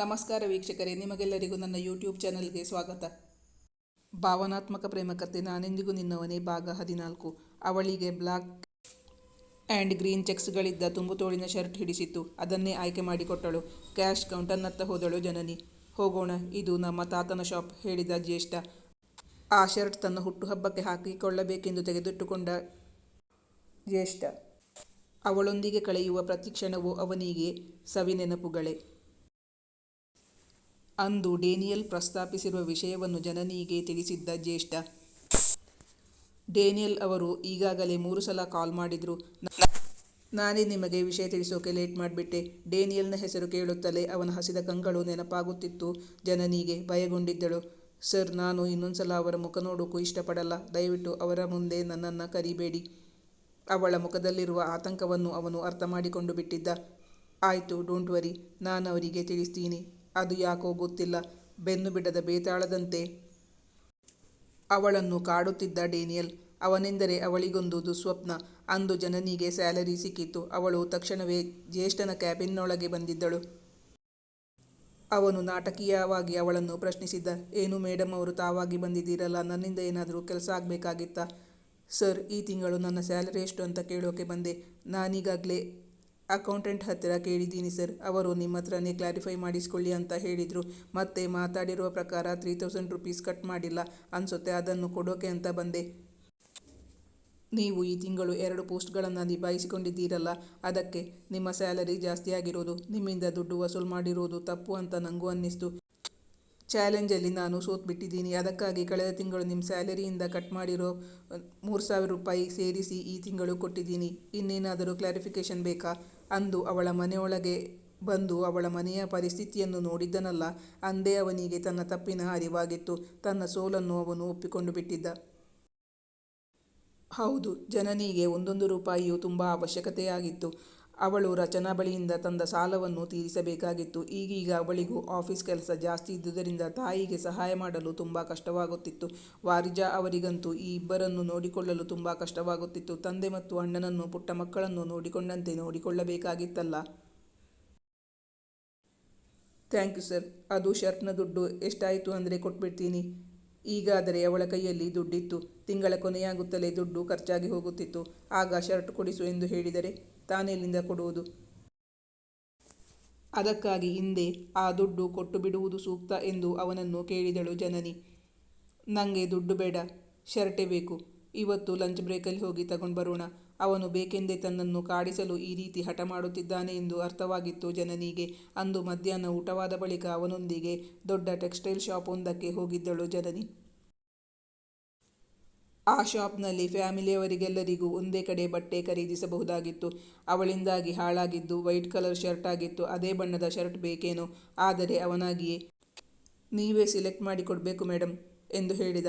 ನಮಸ್ಕಾರ ವೀಕ್ಷಕರೇ, ನಿಮಗೆಲ್ಲರಿಗೂ ನನ್ನ ಯೂಟ್ಯೂಬ್ ಚಾನಲ್ಗೆ ಸ್ವಾಗತ. ಭಾವನಾತ್ಮಕ ಪ್ರೇಮಕತೆ ನಾನೆಂದಿಗೂ ನಿನ್ನವನೇ ಭಾಗ ಹದಿನಾಲ್ಕು. ಅವಳಿಗೆ ಬ್ಲಾಕ್ ಆ್ಯಂಡ್ ಗ್ರೀನ್ ಚೆಕ್ಸ್ಗಳಿದ್ದ ತುಂಬು ತೋಳಿನ ಶರ್ಟ್ ಹಿಡಿಸಿತ್ತು. ಅದನ್ನೇ ಆಯ್ಕೆ ಮಾಡಿಕೊಟ್ಟಳು. ಕ್ಯಾಶ್ ಕೌಂಟರ್ನತ್ತ ಹೋದಳು ಜನನಿ. ಹೋಗೋಣ, ಇದು ನಮ್ಮ ತಾತನ ಶಾಪ್, ಹೇಳಿದ ಜ್ಯೇಷ್ಠ. ಆ ಶರ್ಟ್ ತನ್ನ ಹುಟ್ಟುಹಬ್ಬಕ್ಕೆ ಹಾಕಿಕೊಳ್ಳಬೇಕೆಂದು ತೆಗೆದಿಟ್ಟುಕೊಂಡ ಜ್ಯೇಷ್ಠ. ಅವಳೊಂದಿಗೆ ಕಳೆಯುವ ಪ್ರತಿ ಕ್ಷಣವೂ ಅವನಿಗೆ ಸವಿನೆನಪುಗಳೇ. ಅಂದು ಡೇನಿಯಲ್ ಪ್ರಸ್ತಾಪಿಸಿರುವ ವಿಷಯವನ್ನು ಜನನಿಗೆ ತಿಳಿಸಿದ್ದ ಜ್ಯೇಷ್ಠ. ಡೇನಿಯಲ್ ಅವರು ಈಗಾಗಲೇ ಮೂರು ಸಲ ಕಾಲ್ ಮಾಡಿದ್ರು. ನಾನೇ ನಿಮಗೆ ವಿಷಯ ತಿಳಿಸೋಕೆ ಲೇಟ್ ಮಾಡಿಬಿಟ್ಟೆ. ಡೇನಿಯಲ್ನ ಹೆಸರು ಕೇಳುತ್ತಲೇ ಅವನ ಹಸಿದ ಕಂಗಳು ನೆನಪಾಗುತ್ತಿತ್ತು. ಜನನಿಗೆ ಭಯಗೊಂಡಿದ್ದಳು. ಸರ್, ನಾನು ಇನ್ನೊಂದ್ಸಲ ಅವರ ಮುಖ ನೋಡೋಕ್ಕೂ ಇಷ್ಟಪಡಲ್ಲ. ದಯವಿಟ್ಟು ಅವರ ಮುಂದೆ ನನ್ನನ್ನು ಕರಿಬೇಡಿ. ಅವಳ ಮುಖದಲ್ಲಿರುವ ಆತಂಕವನ್ನು ಅವನು ಅರ್ಥ ಮಾಡಿಕೊಂಡು ಬಿಟ್ಟಿದ್ದ. ಆಯಿತು, ಡೋಂಟ್ ವರಿ. ನಾನು ಅವರಿಗೆ ತಿಳಿಸ್ತೀನಿ. ಅದು ಯಾಕೋ ಗೊತ್ತಿಲ್ಲ. ಬೆನ್ನು ಬಿಡದ ಬೇತಾಳದಂತೆ ಅವಳನ್ನು ಕಾಡುತ್ತಿದ್ದ ಡೇನಿಯಲ್, ಅವನೆಂದರೆ ಅವಳಿಗೊಂದು ದುಸ್ವಪ್ನ. ಅಂದು ಜನನಿಗೆ ಸ್ಯಾಲರಿ ಸಿಕ್ಕಿತ್ತು ಅವಳು ತಕ್ಷಣವೇ ಜ್ಯೇಷ್ಠನ ಕ್ಯಾಬಿನ್ನೊಳಗೆ ಬಂದಿದ್ದಳು. ಅವನು ನಾಟಕೀಯವಾಗಿ ಅವಳನ್ನು ಪ್ರಶ್ನಿಸಿದ್ದ. ಏನು ಮೇಡಮ್ ಅವರು ತಾವಾಗಿ ಬಂದಿದ್ದೀರಲ್ಲ? ನನ್ನಿಂದ ಏನಾದರೂ ಕೆಲಸ ಆಗಬೇಕಾಗಿತ್ತಾ? ಸರ್, ಈ ತಿಂಗಳು ನನ್ನ ಸ್ಯಾಲರಿ ಎಷ್ಟು ಅಂತ ಕೇಳೋಕೆ ಬಂದೆ. ನಾನೀಗಾಗಲೇ ಅಕೌಂಟೆಂಟ್ ಹತ್ತಿರ ಕೇಳಿದ್ದೀನಿ ಸರ್. ಅವರು ನಿಮ್ಮ ಹತ್ರನೇ ಕ್ಲಾರಿಫೈ ಮಾಡಿಸ್ಕೊಳ್ಳಿ ಅಂತ ಹೇಳಿದರು. ಮತ್ತೆ ಮಾತಾಡಿರುವ ಪ್ರಕಾರ ತ್ರೀ ತೌಸಂಡ್ ರುಪೀಸ್ ಕಟ್ ಮಾಡಿಲ್ಲ. ಅನಿಸುತ್ತೆ ಅದನ್ನು ಕೊಡೋಕೆ ಅಂತ ಬಂದೆ. ನೀವು ಈ ತಿಂಗಳು ಎರಡು ಪೋಸ್ಟ್ಗಳನ್ನು ನಿಭಾಯಿಸಿಕೊಂಡಿದ್ದೀರಲ್ಲ, ಅದಕ್ಕೆ ನಿಮ್ಮ ಸ್ಯಾಲರಿ ಜಾಸ್ತಿ ಆಗಿರೋದು, ನಿಮ್ಮಿಂದ ದುಡ್ಡು ವಸೂಲು ಮಾಡಿರೋದು ತಪ್ಪು ಅಂತ ನನಗೂ ಅನ್ನಿಸ್ತು. ಚಾಲೆಂಜಲ್ಲಿ ನಾನು ಸೋತ್ಬಿಟ್ಟಿದ್ದೀನಿ. ಅದಕ್ಕಾಗಿ ಕಳೆದ ತಿಂಗಳು ನಿಮ್ಮ ಸ್ಯಾಲರಿಯಿಂದ ಕಟ್ ಮಾಡಿರೋ, ಮೂರು ಸಾವಿರ ರೂಪಾಯಿ ಸೇರಿಸಿ ಈ ತಿಂಗಳು ಕೊಟ್ಟಿದ್ದೀನಿ. ಇನ್ನೇನಾದರೂ ಕ್ಲಾರಿಫಿಕೇಷನ್ ಬೇಕಾ? ಅಂದು ಅವಳ ಮನೆಯೊಳಗೆ ಬಂದು ಅವಳ ಮನೆಯ ಪರಿಸ್ಥಿತಿಯನ್ನು ನೋಡಿದ್ದನಲ್ಲ, ಅಂದೇ ಅವನಿಗೆ ತನ್ನ ತಪ್ಪಿನ ಅರಿವಾಗಿತ್ತು, ತನ್ನ ಸೋಲನ್ನು ಅವನು ಒಪ್ಪಿಕೊಂಡು ಬಿಟ್ಟಿದ್ದ. ಹೌದು, ಜನನಿಗೆ ಒಂದೊಂದು ರೂಪಾಯಿಯು ತುಂಬ ಅವಶ್ಯಕತೆಯಾಗಿತ್ತು. ಅವಳು ರಚನಾ ಬಳಿಯಿಂದ ತಂದ ಸಾಲವನ್ನು ತೀರಿಸಬೇಕಾಗಿತ್ತು. ಈಗೀಗ ಅವಳಿಗೂ ಆಫೀಸ್ ಕೆಲಸ ಜಾಸ್ತಿ ಇದ್ದುದರಿಂದ ತಾಯಿಗೆ ಸಹಾಯ ಮಾಡಲು ತುಂಬ ಕಷ್ಟವಾಗುತ್ತಿತ್ತು. ವಾರಿಜಾ ಅವರಿಗಂತೂ ಈ ಇಬ್ಬರನ್ನು ನೋಡಿಕೊಳ್ಳಲು ತುಂಬ ಕಷ್ಟವಾಗುತ್ತಿತ್ತು. ತಂದೆ ಮತ್ತು ಅಣ್ಣನನ್ನು, ಪುಟ್ಟ ಮಕ್ಕಳನ್ನು ನೋಡಿಕೊಂಡಂತೆ ನೋಡಿಕೊಳ್ಳಬೇಕಾಗಿತ್ತಲ್ಲ. Thank you sir. ಅದು ಶರ್ಟ್ನ ದುಡ್ಡು. ಎಷ್ಟಾಯಿತು ಅಂದರೆ ಕೊಟ್ಬಿಡ್ತೀನಿ. ಈಗಾದರೆ ಅವಳ ಕೈಯಲ್ಲಿ ದುಡ್ಡಿತ್ತು. ತಿಂಗಳ ಕೊನೆಯಾಗುತ್ತಲೇ ದುಡ್ಡು ಖರ್ಚಾಗಿ ಹೋಗುತ್ತಿತ್ತು. ಆಗ ಶರ್ಟ್ ಕೊಡಿಸು ಎಂದು ಹೇಳಿದರೆ ತಾನೆಲ್ಲಿಂದ ಕೊಡುವುದು. ಅದಕ್ಕಾಗಿ ಹಿಂದೆ ಆ ದುಡ್ಡು ಕೊಟ್ಟು ಬಿಡುವುದು ಸೂಕ್ತ ಎಂದು ಅವನನ್ನು ಕೇಳಿದಳು ಜನನಿ. ನನಗೆ ದುಡ್ಡು ಬೇಡ, ಶರ್ಟೆ ಬೇಕು. ಇವತ್ತು ಲಂಚ್ ಬ್ರೇಕಲ್ಲಿ ಹೋಗಿ ತಗೊಂಡು ಬರೋಣ. ಅವನು ಬೇಕೆಂದೇ ತನ್ನನ್ನು ಕಾಡಿಸಲು ಈ ರೀತಿ ಹಠ ಮಾಡುತ್ತಿದ್ದಾನೆ ಎಂದು ಅರ್ಥವಾಗಿತ್ತು ಜನನಿಗೆ. ಅಂದು ಮಧ್ಯಾಹ್ನ ಊಟವಾದ ಬಳಿಕ ಅವನೊಂದಿಗೆ ದೊಡ್ಡ ಟೆಕ್ಸ್ಟೈಲ್ ಶಾಪ್ ಒಂದಕ್ಕೆ ಹೋಗಿದ್ದಳು ಜನನಿ. ಆ ಶಾಪ್ನಲ್ಲಿ ಫ್ಯಾಮಿಲಿಯವರಿಗೆಲ್ಲರಿಗೂ ಒಂದೇ ಕಡೆ ಬಟ್ಟೆ ಖರೀದಿಸಬಹುದಾಗಿತ್ತು. ಅವಳಿಂದಾಗಿ ಹಾಳಾಗಿದ್ದು, ವೈಟ್ ಕಲರ್ ಶರ್ಟ್ ಆಗಿತ್ತು, ಅದೇ ಬಣ್ಣದ ಶರ್ಟ್ ಬೇಕೇನೋ, ಆದರೆ ಅವನಾಗಿಯೇ ನೀವೇ ಸೆಲೆಕ್ಟ್ ಮಾಡಿ ಕೊಡಬೇಕು ಮೇಡಮ್ ಎಂದು ಹೇಳಿದ.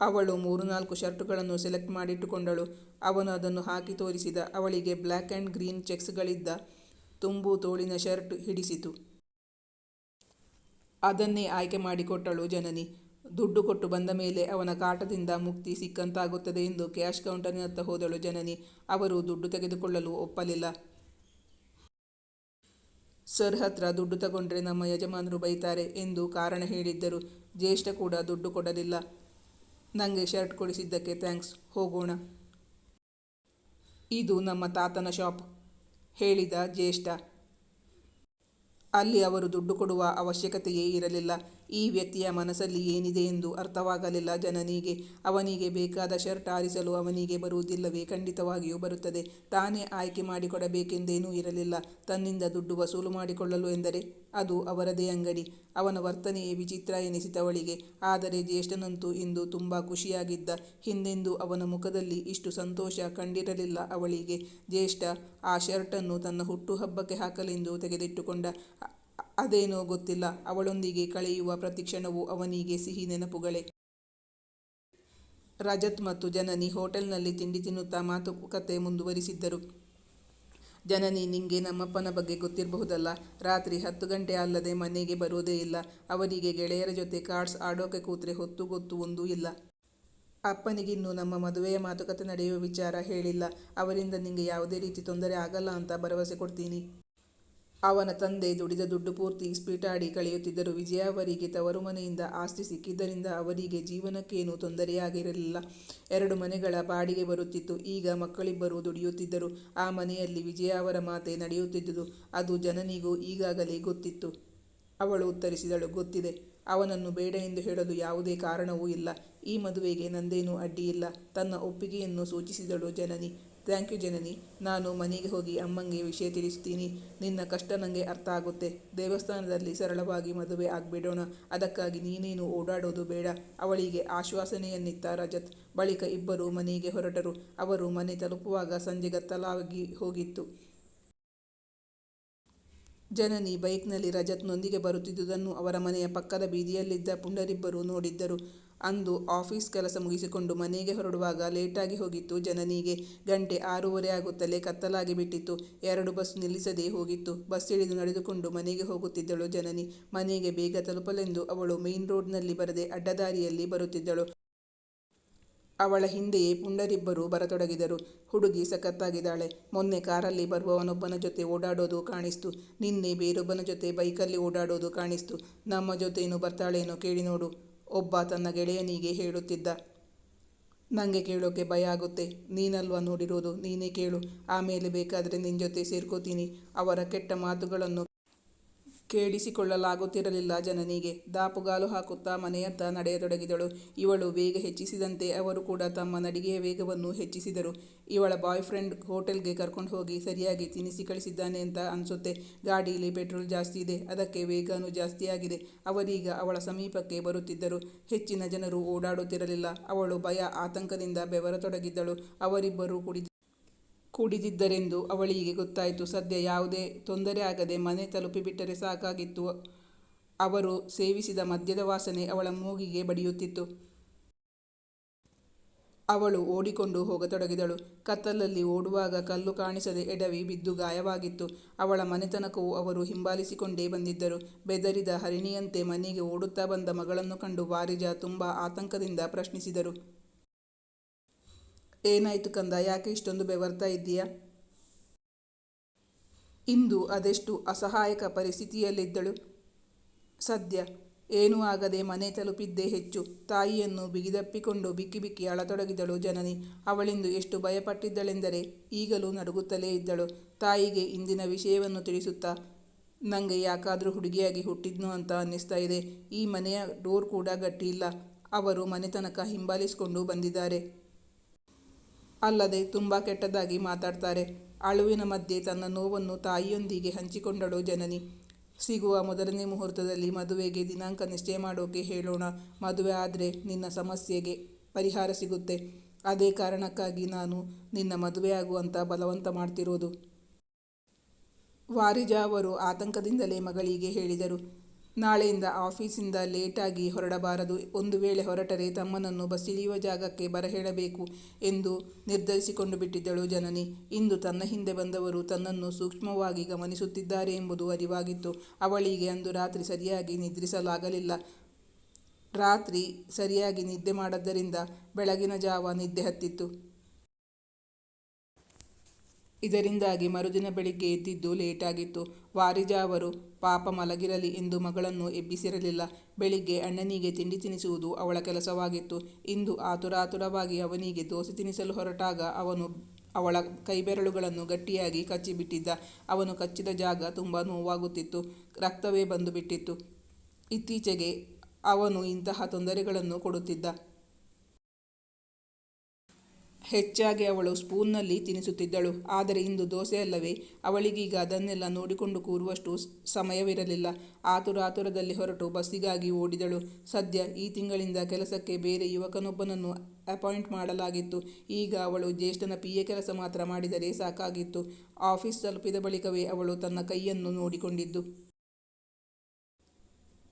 ಅವಳು ಮೂರು ನಾಲ್ಕು ಶರ್ಟುಗಳನ್ನು ಸೆಲೆಕ್ಟ್ ಮಾಡಿಟ್ಟುಕೊಂಡಳು. ಅವನು ಅದನ್ನು ಹಾಕಿ ತೋರಿಸಿದ. ಅವಳಿಗೆ ಬ್ಲ್ಯಾಕ್ ಆ್ಯಂಡ್ ಗ್ರೀನ್ ಚೆಕ್ಸ್ಗಳಿದ್ದ. ತುಂಬು ತೋಳಿನ ಶರ್ಟ್ ಹಿಡಿಸಿತು. ಅದನ್ನೇ ಆಯ್ಕೆ ಮಾಡಿಕೊಟ್ಟಳು ಜನನಿ. ದುಡ್ಡು ಕೊಟ್ಟು ಬಂದ ಮೇಲೆ ಅವನ ಕಾಟದಿಂದ ಮುಕ್ತಿ ಸಿಕ್ಕಂತಾಗುತ್ತದೆ ಎಂದು ಕ್ಯಾಶ್ ಕೌಂಟರ್ನತ್ತ ಹೋದಳು ಜನನಿ. ಅವರು ದುಡ್ಡು ತೆಗೆದುಕೊಳ್ಳಲು ಒಪ್ಪಲಿಲ್ಲ. ಸರ್ ಹತ್ರ ದುಡ್ಡು ತಗೊಂಡ್ರೆ ನಮ್ಮ ಯಜಮಾನರು ಬೈತಾರೆ ಎಂದು ಕಾರಣ ಹೇಳಿದ್ದರು. ಜ್ಯೇಷ್ಠ ಕೂಡ ದುಡ್ಡು ಕೊಡಲಿಲ್ಲ. ನನಗೆ ಶರ್ಟ್ ಕೊಡಿಸಿದ್ದಕ್ಕೆ ಥ್ಯಾಂಕ್ಸ್. ಹೋಗೋಣ. ಇದು ನಮ್ಮ ತಾತನ ಶಾಪ್, ಹೇಳಿದ ಜ್ಯೇಷ್ಠ. ಅಲ್ಲಿ ಅವರು ದುಡ್ಡು ಕೊಡುವ ಅವಶ್ಯಕತೆಯೇ ಇರಲಿಲ್ಲ. ಈ ವ್ಯಕ್ತಿಯ ಮನಸ್ಸಲ್ಲಿ ಏನಿದೆ ಎಂದು ಅರ್ಥವಾಗಲಿಲ್ಲ. ಜನನಿಗೆ ಅವನಿಗೆ ಬೇಕಾದ ಶರ್ಟ್ ಆರಿಸಲು ಅವನಿಗೆ ಬರುವುದಿಲ್ಲವೇ? ಖಂಡಿತವಾಗಿಯೂ ಬರುತ್ತದೆ. ತಾನೇ ಆಯ್ಕೆ ಮಾಡಿಕೊಡಬೇಕೆಂದೇನೂ ಇರಲಿಲ್ಲ. ತನ್ನಿಂದ ದುಡ್ಡು ವಸೂಲು ಮಾಡಿಕೊಳ್ಳಲು ಎಂದರೆ? ಅದು ಅವರದೇ ಅಂಗಡಿ. ಅವನ ವರ್ತನೆಯೇ ವಿಚಿತ್ರ ಎನಿಸಿತವಳಿಗೆ ಆದರೆ ಜ್ಯೇಷ್ಠನಂತೂ ಇಂದು ತುಂಬ ಖುಷಿಯಾಗಿದ್ದ. ಹಿಂದೆಂದೂ ಅವನ ಮುಖದಲ್ಲಿ ಇಷ್ಟು ಸಂತೋಷ ಕಂಡಿರಲಿಲ್ಲ ಅವಳಿಗೆ. ಜ್ಯೇಷ್ಠ ಆ ಶರ್ಟನ್ನು ತನ್ನ ಹುಟ್ಟುಹಬ್ಬಕ್ಕೆ ಹಾಕಲೆಂದು ತೆಗೆದಿಟ್ಟುಕೊಂಡ. ಅದೇನೋ ಗೊತ್ತಿಲ್ಲ. ಅವಳೊಂದಿಗೆ ಕಳೆಯುವ ಪ್ರತಿಕ್ಷಣವು ಅವನಿಗೆ ಸಿಹಿ ನೆನಪುಗಳೇ. ರಜತ್ ಮತ್ತು ಜನನಿ ಹೋಟೆಲ್ನಲ್ಲಿ ತಿಂಡಿ ತಿನ್ನುತ್ತಾ ಮಾತುಕತೆ ಮುಂದುವರಿಸಿದ್ದರು. ಜನನಿ, ನಿಂಗೆ ನಮ್ಮಪ್ಪನ ಬಗ್ಗೆ ಗೊತ್ತಿರಬಹುದಲ್ಲ? ರಾತ್ರಿ ಹತ್ತು ಗಂಟೆ ಅಲ್ಲದೆ ಮನೆಗೆ ಬರೋದೇ ಇಲ್ಲ. ಅವರಿಗೆ ಗೆಳೆಯರ ಜೊತೆ ಕಾರ್ಡ್ಸ್ ಆಡೋಕೆ ಕೂತ್ರೆ ಹೊತ್ತು ಗೊತ್ತು ಒಂದೂ ಇಲ್ಲ. ಅಪ್ಪನಿಗಿನ್ನೂ ನಮ್ಮ ಮದುವೆಯ ಮಾತುಕತೆ ನಡೆಯುವ ವಿಚಾರ ಹೇಳಿಲ್ಲ. ಅವರಿಂದ ನಿಂಗೆ ಯಾವುದೇ ರೀತಿ ತೊಂದರೆ ಆಗಲ್ಲ ಅಂತ ಭರವಸೆ ಕೊಡ್ತೀನಿ. ಅವನ ತಂದೆ ದುಡಿದ ದುಡ್ಡು ಪೂರ್ತಿ ಸ್ಪೀಟಾಡಿ ಕಳೆಯುತ್ತಿದ್ದರು. ವಿಜಯ ಅವರಿಗೆ ತವರು ಮನೆಯಿಂದ ಆಸ್ತಿ ಸಿಕ್ಕಿದ್ದರಿಂದ ಅವರಿಗೆ ಜೀವನಕ್ಕೇನೂ ತೊಂದರೆಯಾಗಿರಲಿಲ್ಲ. ಎರಡು ಮನೆಗಳ ಬಾಡಿಗೆ ಬರುತ್ತಿತ್ತು. ಈಗ ಮಕ್ಕಳಿಬ್ಬರು ದುಡಿಯುತ್ತಿದ್ದರು. ಆ ಮನೆಯಲ್ಲಿ ವಿಜಯ ಅವರ ಮಾತೆ ನಡೆಯುತ್ತಿದ್ದುದು. ಅದು ಜನನಿಗೂ ಈಗಾಗಲೇ ಗೊತ್ತಿತ್ತು. ಅವಳು ಉತ್ತರಿಸಿದಳು, ಗೊತ್ತಿದೆ. ಅವನನ್ನು ಬೇಡ ಎಂದು ಹೇಳಲು ಯಾವುದೇ ಕಾರಣವೂ ಇಲ್ಲ. ಈ ಮದುವೆಗೆ ನಂದೇನೂ ಅಡ್ಡಿಯಿಲ್ಲ. ತನ್ನ ಒಪ್ಪಿಗೆಯನ್ನು ಸೂಚಿಸಿದಳು ಜನನಿ. ಥ್ಯಾಂಕ್ ಯು ಜನನಿ ನಾನು ಮನೆಗೆ ಹೋಗಿ ಅಮ್ಮಂಗೆ ವಿಷಯ ತಿಳಿಸ್ತೀನಿ. ನಿನ್ನ ಕಷ್ಟ ನನಗೆ ಅರ್ಥ ಆಗುತ್ತೆ. ದೇವಸ್ಥಾನದಲ್ಲಿ ಸರಳವಾಗಿ ಮದುವೆ ಆಗಿಬಿಡೋಣ. ಅದಕ್ಕಾಗಿ ನೀನೇನು ಓಡಾಡೋದು ಬೇಡ. ಅವಳಿಗೆ ಆಶ್ವಾಸನೆಯನ್ನಿತ್ತ ರಜತ್. ಬಳಿಕ ಇಬ್ಬರು ಮನೆಗೆ ಹೊರಟರು. ಅವರು ಮನೆ ತಲುಪುವಾಗ ಸಂಜೆ ಗತ್ತಲಾಗಿ ಹೋಗಿತ್ತು. ಜನನಿ ಬೈಕ್ನಲ್ಲಿ ರಜತ್ನೊಂದಿಗೆ ಬರುತ್ತಿದ್ದುದನ್ನು ಅವರ ಮನೆಯ ಪಕ್ಕದ ಬೀದಿಯಲ್ಲಿದ್ದ ಪುಂಡರಿಬ್ಬರು ನೋಡಿದ್ದರು. ಅಂದು ಆಫೀಸ್ ಕೆಲಸ ಮುಗಿಸಿಕೊಂಡು ಮನೆಗೆ ಹೊರಡುವಾಗ ಲೇಟಾಗಿ ಹೋಗಿತ್ತು. ಜನನಿಗೆ ಗಂಟೆ ಆರೂವರೆ ಆಗುತ್ತಲೇ ಕತ್ತಲಾಗಿ ಬಿಟ್ಟಿತ್ತು. ಎರಡು ಬಸ್ ನಿಲ್ಲಿಸದೇ ಹೋಗಿತ್ತು. ಬಸ್ ಹಿಡಿದು ನಡೆದುಕೊಂಡು ಮನೆಗೆ ಹೋಗುತ್ತಿದ್ದಳು ಜನನಿ. ಮನೆಗೆ ಬೇಗ ತಲುಪಲೆಂದು ಅವಳು ಮೇನ್ ರೋಡ್ನಲ್ಲಿ ಬರದೆ ಅಡ್ಡದಾರಿಯಲ್ಲಿ ಬರುತ್ತಿದ್ದಳು. ಅವಳ ಹಿಂದೆಯೇ ಪುಂಡರಿಬ್ಬರು ಬರತೊಡಗಿದರು. ಹುಡುಗಿ ಸಖತ್ತಾಗಿದ್ದಾಳೆ. ಮೊನ್ನೆ ಕಾರಲ್ಲಿ ಬರುವವನೊಬ್ಬನ ಜೊತೆ ಓಡಾಡೋದು ಕಾಣಿಸ್ತು. ನಿನ್ನೆ ಬೇರೊಬ್ಬನ ಜೊತೆ ಬೈಕಲ್ಲಿ ಓಡಾಡೋದು ಕಾಣಿಸ್ತು. ನಮ್ಮ ಜೊತೆಯೂ ಬರ್ತಾಳೇನೋ ಕೇಳಿ ನೋಡು. ಒಬ್ಬ ತನ್ನ ಗೆಳೆಯನಿಗೆ ಹೇಳುತ್ತಿದ್ದ ನನಗೆ ಕೇಳೋಕೆ ಭಯ ಆಗುತ್ತೆ. ನೀನಲ್ವಾ ನೋಡಿರೋದು? ನೀನೇ ಕೇಳು. ಆಮೇಲೆ ಬೇಕಾದರೆ ನಿನ್ನ ಜೊತೆ ಸೇರ್ಕೋತೀನಿ. ಅವರ ಕೆಟ್ಟ ಮಾತುಗಳನ್ನು ಕೇಳಿಸಿಕೊಳ್ಳಲಾಗುತ್ತಿರಲಿಲ್ಲ ಜನನಿಗೆ. ದಾಪುಗಾಲು ಹಾಕುತ್ತಾ ಮನೆಯತ್ತ ನಡೆಯತೊಡಗಿದಳು. ಇವಳು ವೇಗ ಹೆಚ್ಚಿಸಿದಂತೆ ಅವರು ಕೂಡ ತಮ್ಮ ನಡಿಗೆಯ ವೇಗವನ್ನು ಹೆಚ್ಚಿಸಿದರು. ಇವಳ ಬಾಯ್ ಫ್ರೆಂಡ್ ಹೋಟೆಲ್ಗೆ ಕರ್ಕೊಂಡು ಹೋಗಿ ಸರಿಯಾಗಿ ತಿನಿಸಿ ಕಳಿಸಿದ್ದಾನೆ ಅಂತ ಅನಿಸುತ್ತೆ. ಗಾಡಿಯಲ್ಲಿ ಪೆಟ್ರೋಲ್ ಜಾಸ್ತಿ ಇದೆ. ಅದಕ್ಕೆ ವೇಗನೂ ಜಾಸ್ತಿಯಾಗಿದೆ. ಅವರೀಗ ಅವಳ ಸಮೀಪಕ್ಕೆ ಬರುತ್ತಿದ್ದರು. ಹೆಚ್ಚಿನ ಜನರು ಓಡಾಡುತ್ತಿರಲಿಲ್ಲ. ಅವಳು ಭಯ, ಆತಂಕದಿಂದ ಬೆವರತೊಡಗಿದ್ದಳು. ಅವರಿಬ್ಬರು ಕುಡಿದು ಕುಡಿದಿದ್ದರೆಂದು ಅವಳಿಗೆ ಗೊತ್ತಾಯಿತು. ಸದ್ಯ ಯಾವುದೇ ತೊಂದರೆ ಆಗದೆ ಮನೆ ತಲುಪಿಬಿಟ್ಟರೆ ಸಾಕಾಗಿತ್ತು. ಅವರು ಸೇವಿಸಿದ ಮದ್ಯದ ವಾಸನೆ ಅವಳ ಮೂಗಿಗೆ ಬಡಿಯುತ್ತಿತ್ತು. ಅವಳು ಓಡಿಕೊಂಡು ಹೋಗತೊಡಗಿದಳು. ಕತ್ತಲಲ್ಲಿ ಓಡುವಾಗ ಕಲ್ಲು ಕಾಣಿಸದೆ ಎಡವಿ ಬಿದ್ದು ಗಾಯವಾಗಿತ್ತು. ಅವಳ ಮನೆತನಕವೂ ಅವರು ಹಿಂಬಾಲಿಸಿಕೊಂಡೇ ಬಂದಿದ್ದರು. ಬೆದರಿದ ಹರಿಣಿಯಂತೆ ಮನೆಗೆ ಓಡುತ್ತಾ ಬಂದ ಮಗಳನ್ನು ಕಂಡು ವಾರಿಜ ತುಂಬ ಆತಂಕದಿಂದ ಪ್ರಶ್ನಿಸಿದರು. ಏನಾಯ್ತು ಕಂದ? ಯಾಕೆ ಇಷ್ಟೊಂದು ಬೆವರ್ತಾ ಇದ್ದೀಯಾ? ಇಂದು ಅದೆಷ್ಟು ಅಸಹಾಯಕ ಪರಿಸ್ಥಿತಿಯಲ್ಲಿದ್ದಳು. ಸದ್ಯ ಏನೂ ಆಗದೆ ಮನೆ ತಲುಪಿದ್ದೇ ಹೆಚ್ಚು. ತಾಯಿಯನ್ನು ಬಿಗಿದಪ್ಪಿಕೊಂಡು ಬಿಕ್ಕಿ ಬಿಕ್ಕಿ ಅಳತೊಡಗಿದಳು ಜನನಿ. ಅವಳಿಂದು ಎಷ್ಟು ಭಯಪಟ್ಟಿದ್ದಳೆಂದರೆ ಈಗಲೂ ನಡುಗುತ್ತಲೇ ಇದ್ದಳು. ತಾಯಿಗೆ ಇಂದಿನ ವಿಷಯವನ್ನು ತಿಳಿಸುತ್ತಾ ನನಗೆ ಯಾಕಾದರೂ ಹುಡುಗಿಯಾಗಿ ಹುಟ್ಟಿದ್ನು ಅಂತ ಅನ್ನಿಸ್ತಾ ಇದೆ. ಈ ಮನೆಯ ಡೋರ್ ಕೂಡ ಗಟ್ಟಿ ಇಲ್ಲ ಅವರು ಮನೆತನಕ ಹಿಂಬಾಲಿಸಿಕೊಂಡು ಬಂದಿದ್ದಾರೆ. ಅಲ್ಲದೆ ತುಂಬ ಕೆಟ್ಟದಾಗಿ ಮಾತಾಡ್ತಾರೆ. ಅಳುವಿನ ಮಧ್ಯೆ ತನ್ನ ನೋವನ್ನು ತಾಯಿಯೊಂದಿಗೆ ಹಂಚಿಕೊಂಡಳು ಜನನಿ. ಸಿಗುವ ಮೊದಲನೇ ಮುಹೂರ್ತದಲ್ಲಿ ಮದುವೆಗೆ ದಿನಾಂಕ ನಿಶ್ಚಯ ಮಾಡೋಕೆ ಹೇಳೋಣ. ಮದುವೆ ಆದರೆ ನಿನ್ನ ಸಮಸ್ಯೆಗೆ ಪರಿಹಾರ ಸಿಗುತ್ತೆ. ಅದೇ ಕಾರಣಕ್ಕಾಗಿ ನಾನು ನಿನ್ನ ಮದುವೆಯಾಗುವಂತ ಬಲವಂತ ಮಾಡ್ತಿರೋದು. ವಾರಿಜಾ ಅವರು ಆತಂಕದಿಂದಲೇ ಮಗಳಿಗೆ ಹೇಳಿದರು. ನಾಳೆಯಿಂದ ಆಫೀಸಿಂದ ಲೇಟಾಗಿ ಹೊರಡಬಾರದು. ಒಂದು ವೇಳೆ ಹೊರಟರೆ ತಮ್ಮನನ್ನು ಬಸ್ಸಿಳಿಯುವ ಜಾಗಕ್ಕೆ ಬರಹೇಳಬೇಕು ಎಂದು ನಿರ್ಧರಿಸಿಕೊಂಡು ಬಿಟ್ಟಿದ್ದಳು ಜನನಿ. ಇಂದು ತನ್ನ ಹಿಂದೆ ಬಂದವರು ತನ್ನನ್ನು ಸೂಕ್ಷ್ಮವಾಗಿ ಗಮನಿಸುತ್ತಿದ್ದಾರೆ ಎಂಬುದು ಅರಿವಾಗಿತ್ತು. ಅವಳಿಗೆ ಅಂದು ರಾತ್ರಿ ಸರಿಯಾಗಿ ನಿದ್ರಿಸಲಾಗಲಿಲ್ಲ. ರಾತ್ರಿ ಸರಿಯಾಗಿ ನಿದ್ದೆ ಮಾಡದ್ದರಿಂದ ಬೆಳಗಿನ ಜಾವ ನಿದ್ದೆ ಹತ್ತಿತ್ತು. ಇದರಿಂದಾಗಿ ಮರುದಿನ ಬೆಳಿಗ್ಗೆ ಎದ್ದಿದ್ದು ಲೇಟಾಗಿತ್ತು ವಾರಿಜಾ ಅವರು, ಪಾಪ ಮಲಗಿರಲಿ ಎಂದು ಮಗಳನ್ನು ಎಬ್ಬಿಸಿರಲಿಲ್ಲ. ಬೆಳಿಗ್ಗೆ ಅಣ್ಣನಿಗೆ ತಿಂಡಿ ತಿನಿಸುವುದು ಅವಳ ಕೆಲಸವಾಗಿತ್ತು. ಇಂದು ಆತುರಾತುರವಾಗಿ ಅವನಿಗೆ ದೋಸೆ ತಿನಿಸಲು ಹೊರಟಾಗ ಅವನು ಅವಳ ಕೈಬೆರಳುಗಳನ್ನು ಗಟ್ಟಿಯಾಗಿ ಕಚ್ಚಿಬಿಟ್ಟಿದ್ದ. ಅವನು ಕಚ್ಚಿದ ಜಾಗ ತುಂಬ ನೋವಾಗುತ್ತಿತ್ತು. ರಕ್ತವೇ ಬಂದು ಬಿಟ್ಟಿತ್ತು ಇತ್ತೀಚೆಗೆ ಅವನು ಇಂತಹ ತೊಂದರೆಗಳನ್ನು ಕೊಡುತ್ತಿದ್ದ. ಹೆಚ್ಚಾಗಿ ಅವಳು ಸ್ಪೂನ್ನಲ್ಲಿ ತಿನ್ನಿಸುತ್ತಿದ್ದಳು ಆದರೆ ಇಂದು ದೋಸೆ ಅಲ್ಲವೇ ಅವಳಿಗೀಗ ಅದನ್ನೆಲ್ಲ ನೋಡಿಕೊಂಡು ಕೂರುವಷ್ಟು ಸಮಯವಿರಲಿಲ್ಲ. ಆತುರಾತುರದಲ್ಲಿ ಹೊರಟು ಬಸ್ಸಿಗಾಗಿ ಓಡಿದಳು. ಸದ್ಯ ಈ ತಿಂಗಳಿಂದ ಕೆಲಸಕ್ಕೆ ಬೇರೆ ಯುವಕನೊಬ್ಬನನ್ನು ಅಪಾಯಿಂಟ್ ಮಾಡಲಾಗಿತ್ತು. ಈಗ ಅವಳು ಜ್ಯೇಷ್ಠನ ಪಿ ಎ ಕೆಲಸ ಮಾತ್ರ ಮಾಡಿದರೆ ಸಾಕಾಗಿತ್ತು. ಆಫೀಸ್ ತಲುಪಿದ ಬಳಿಕವೇ ಅವಳು ತನ್ನ ಕೈಯನ್ನು ನೋಡಿಕೊಂಡಿದ್ದು.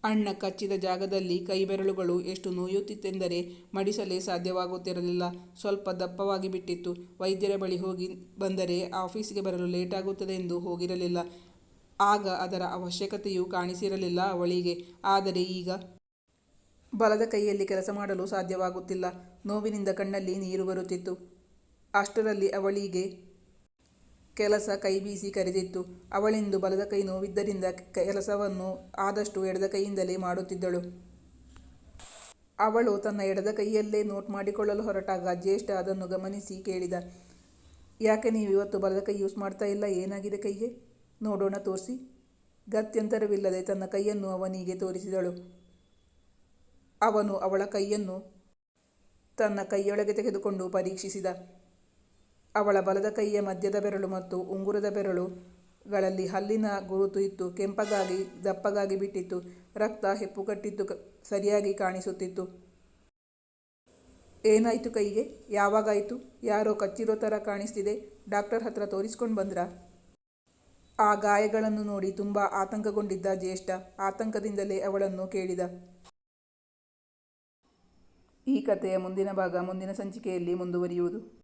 ಅಣ್ಣ ಕಚ್ಚಿದ ಜಾಗದಲ್ಲಿ ಕೈಬೆರಳುಗಳು ಎಷ್ಟು ನೋಯುತ್ತಿತ್ತೆಂದರೆ ಮಡಿಸಲೇ ಸಾಧ್ಯವಾಗುತ್ತಿರಲಿಲ್ಲ. ಸ್ವಲ್ಪ ದಪ್ಪವಾಗಿ ಬಿಟ್ಟಿತ್ತು. ವೈದ್ಯರ ಬಳಿ ಹೋಗಿ ಬಂದರೆ ಆಫೀಸಿಗೆ ಬರಲು ಲೇಟಾಗುತ್ತದೆ ಎಂದು ಹೋಗಿರಲಿಲ್ಲ. ಆಗ ಅದರ ಅವಶ್ಯಕತೆಯೂ ಕಾಣಿಸಿರಲಿಲ್ಲ ಅವಳಿಗೆ. ಆದರೆ ಈಗ ಬಲದ ಕೈಯಲ್ಲಿ ಕೆಲಸ ಮಾಡಲು ಸಾಧ್ಯವಾಗುತ್ತಿಲ್ಲ. ನೋವಿನಿಂದ ಕಣ್ಣಲ್ಲಿ ನೀರು ಬರುತ್ತಿತ್ತು. ಅಷ್ಟರಲ್ಲಿ ಅವಳಿಗೆ ಕೆಲಸ ಕೈ ಬೀಸಿ ಕರೆದಿತ್ತು. ಅವಳಿಂದು ಬಲದ ಕೈ ನೋವಿದ್ದರಿಂದ ಕೆಲಸವನ್ನು ಆದಷ್ಟು ಎಡದ ಕೈಯಿಂದಲೇ ಮಾಡುತ್ತಿದ್ದಳು. ಅವಳು ತನ್ನ ಎಡದ ಕೈಯಲ್ಲೇ ನೋಟ್ ಮಾಡಿಕೊಳ್ಳಲು ಹೊರಟಾಗ ಜ್ಯೇಷ್ಠ ಅದನ್ನು ಗಮನಿಸಿ ಕೇಳಿದ, ಯಾಕೆ ನೀವು ಇವತ್ತು ಬಲದ ಕೈ ಯೂಸ್ ಮಾಡ್ತಾ ಇಲ್ಲ? ಏನಾಗಿದೆ ಕೈಗೆ? ನೋಡೋಣ ತೋರಿಸಿ. ಗತ್ಯಂತರವಿಲ್ಲದೆ ತನ್ನ ಕೈಯನ್ನು ಅವನಿಗೆ ತೋರಿಸಿದಳು. ಅವನು ಅವಳ ಕೈಯನ್ನು ತನ್ನ ಕೈಯೊಳಗೆ ತೆಗೆದುಕೊಂಡು ಪರೀಕ್ಷಿಸಿದ. ಅವಳ ಬಲದ ಕೈಯ ಮಧ್ಯದ ಬೆರಳು ಮತ್ತು ಉಂಗುರದ ಬೆರಳುಗಳಲ್ಲಿ ಹಲ್ಲಿನ ಗುರುತು ಇತ್ತು. ಕೆಂಪಗಾಗಿ, ದಪ್ಪಗಾಗಿ ಬಿಟ್ಟಿತ್ತು. ರಕ್ತ ಹೆಪ್ಪುಗಟ್ಟಿತ್ತು ಸರಿಯಾಗಿ ಕಾಣಿಸುತ್ತಿತ್ತು. ಏನಾಯಿತು ಕೈಗೆ? ಯಾವಾಗಾಯಿತು? ಯಾರೋ ಕಚ್ಚಿರೋ ಥರ ಕಾಣಿಸ್ತಿದೆ. ಡಾಕ್ಟರ್ ಹತ್ರ ತೋರಿಸ್ಕೊಂಡು ಬಂದ್ರ? ಆ ಗಾಯಗಳನ್ನು ನೋಡಿ ತುಂಬ ಆತಂಕಗೊಂಡಿದ್ದ ಜ್ಯೇಷ್ಠ. ಆತಂಕದಿಂದಲೇ ಅವಳನ್ನು ಕೇಳಿದ. ಈ ಕಥೆಯ ಮುಂದಿನ ಭಾಗ ಮುಂದಿನ ಸಂಚಿಕೆಯಲ್ಲಿ ಮುಂದುವರಿಯುವುದು.